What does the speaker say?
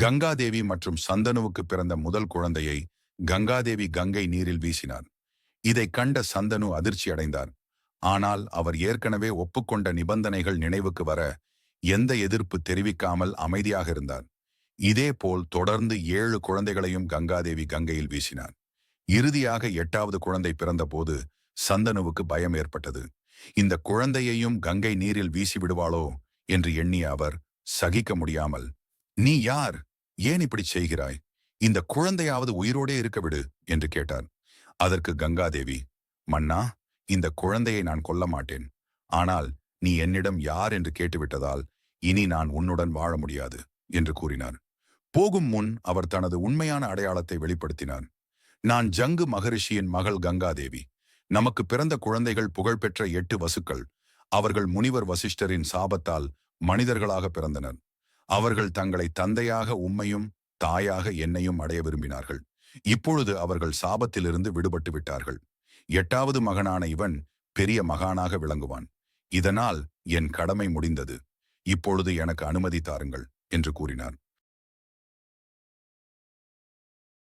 கங்காதேவி மற்றும் சந்தனுவுக்கு பிறந்த முதல் குழந்தையை கங்காதேவி கங்கை நீரில் வீசினார் இதைக் கண்ட சந்தனு அதிர்ச்சி அடைந்தார் ஆனால் அவர் ஏற்கனவே ஒப்புக்கொண்ட நிபந்தனைகள் நினைவுக்கு வர எந்த எதிர்ப்பு தெரிவிக்காமல் அமைதியாக இருந்தார் இதேபோல் தொடர்ந்து ஏழு குழந்தைகளையும் கங்காதேவி கங்கையில் வீசினார் இறுதியாக எட்டாவது குழந்தை பிறந்தபோது சந்தனுவுக்கு பயம் ஏற்பட்டது. இந்த குழந்தையையும் கங்கை நீரில் வீசி விடுவாளோ என்று எண்ணிய அவர் சகிக்க முடியாமல் நீ யார்? ஏன் இப்படி செய்கிறாய்? இந்த குழந்தையாவது உயிரோடே இருக்க விடு என்று கேட்டார் அதற்கு கங்காதேவி மன்னா இந்த குழந்தையை நான் கொல்ல மாட்டேன். ஆனால் நீ என்னிடம் யார் என்று கேட்டுவிட்டதால் இனி நான் உன்னுடன் வாழ முடியாது என்று கூறினார் போகும் முன் அவர் தனது உண்மையான அடையாளத்தை வெளிப்படுத்தினார் நான் ஜங்கு மகரிஷியின் மகள் கங்காதேவி. நமக்கு பிறந்த குழந்தைகள் புகழ்பெற்ற எட்டு வசுக்கள். அவர்கள் முனிவர் வசிஷ்டரின் சாபத்தால் மனிதர்களாக பிறந்தனர். அவர்கள் தங்களை தந்தையாக உம்மையும் தாயாக என்னையும் அடைய விரும்பினார்கள். இப்பொழுது அவர்கள் சாபத்திலிருந்து விடுபட்டு விட்டார்கள். எட்டாவது மகனான இவன் பெரிய மகானாக விளங்குவான். இதனால் என் கடமை முடிந்தது. இப்பொழுது எனக்கு அனுமதி தாருங்கள் என்று கூறினார்.